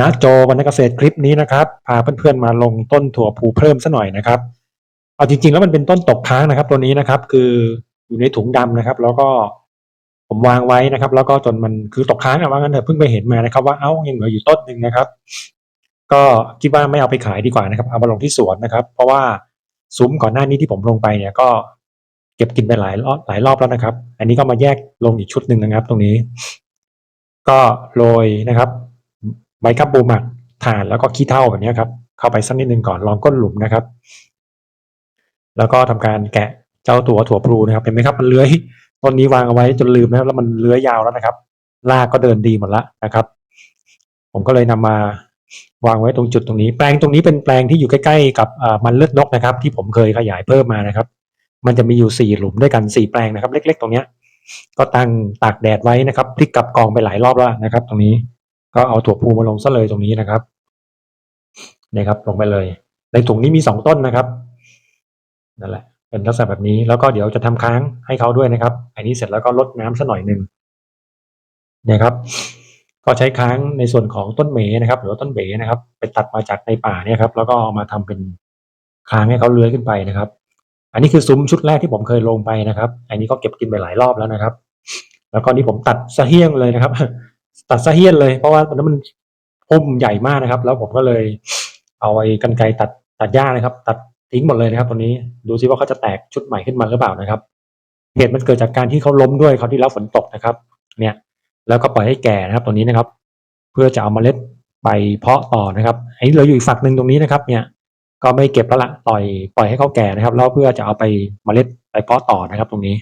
นะโจวรรณเกษตรคลิปนี้นะครับพาเพื่อนๆมาลงต้นถั่วภูเพิ่มซะหน่อยนะครับ เอาจริงๆ แล้วมันเป็นต้นตกค้างนะครับ ตัวนี้นะครับคืออยู่ในถุงดำนะครับ แล้วก็ผมวางไว้นะครับ แล้วก็จนมันคือตกค้างอะว่างั้นเถอะเพิ่งไปเห็นมานะครับ ว่าเอ้ายังเหลืออยู่ต้นหนึ่งนะครับ ก็คิดว่าไม่เอาไปขายดีกว่านะครับ เอามาลงที่สวนนะครับ เพราะว่าซุ้มก่อนหน้านี้ที่ผมลงไปเนี่ยก็เก็บกินไปหลายรอบหลายรอบแล้วนะครับ อันนี้ก็มาแยกลงอีกชุดหนึ่งนะครับ ตรงนี้ ก็โรยนะครับ ใบกัมปูหมักถ่านแล้วก็ขี้เถ้าแบบนี้ครับ เข้าไปสักนิดหนึ่งก่อนรองก้นหลุมนะครับ แล้วก็ทำการแกะเจ้าตัวถั่วพลูนะครับเห็นไหมครับมันเลื้อยต้นนี้วางเอาไว้จนลืมนะครับแล้วมันเลื้อยยาวแล้วนะครับรากก็เดินดีหมดแล้วนะครับ ผมก็เลยนำมาวางไว้ตรงจุดตรงนี้ แปลงตรงนี้เป็นแปลงที่อยู่ใกล้ๆกับมันเลือดนกนะครับ ที่ผมเคยขยายเพิ่มมานะครับ มันจะมีอยู่สี่หลุมด้วยกันสี่แปลงนะครับ เล็ก ๆ ตรงเนี้ย ก็ตั้งตากแดดไว้นะครับพลิกกลับกองไปหลายรอบแล้วนะครับ ตรงนี้ ก็เอาถั่วพูมาลงซะเลยตรงนี้นะครับนี่ครับลงไปเลย ในถุงนี้มีสองต้นนะครับนั่นแหละ เป็นลักษณะแบบนี้แล้วก็เดี๋ยวจะทำค้างให้เขาด้วยนะครับ อันนี้เสร็จแล้วก็ลดน้ำสัหน่อยหนึ่งนะครับ ก็ใช้ค้างในส่วนของต้นเหมนะครับ หรือต้นเบนะครับ ไปตัดมาจากในป่าเนี่ยครับ แล้วก็เอามาทำเป็นค้างให้เขาเลื้อยขึ้นไปนะครับ อันนี้คือซุ้มชุดแรกที่ผมเคยลงไปนะครับ อันนี้ก็เก็บกินไปหลายรอบแล้วนะครับ แล้วก็นี่ผมตัดสะเฮี้ยงเลยนะครับ ตัดสะเฮี้ยนเลย เพราะว่าตอนนั้นมันพุ่มใหญ่มากนะครับ แล้วผมก็เลยเอาไอ้กรรไกรตัดตัดหญ้านะครับ ตัดทิ้งหมดเลยนะครับตัวนี้ดูซิว่าเขาจะแตกชุดใหม่ขึ้นมาหรือเปล่านะครับ เหตุมันเกิดจากการที่เขาล้มด้วยเขาที่แล้วฝนตกนะครับ เนี่ย แล้วก็ปล่อยให้แก่นะครับตัวนี้นะครับ เพื่อจะเอาเมล็ดไปเพาะต่อนะครับไอ้เหลืออยู่อีกฝักหนึ่งตรงนี้นะครับ เนี่ยก็ไม่เก็บแล้วละปล่อยปล่อยให้เขาแก่นะครับแล้วเพื่อจะเอาไปเมล็ดไปเพาะต่อนะครับ ตรงนี้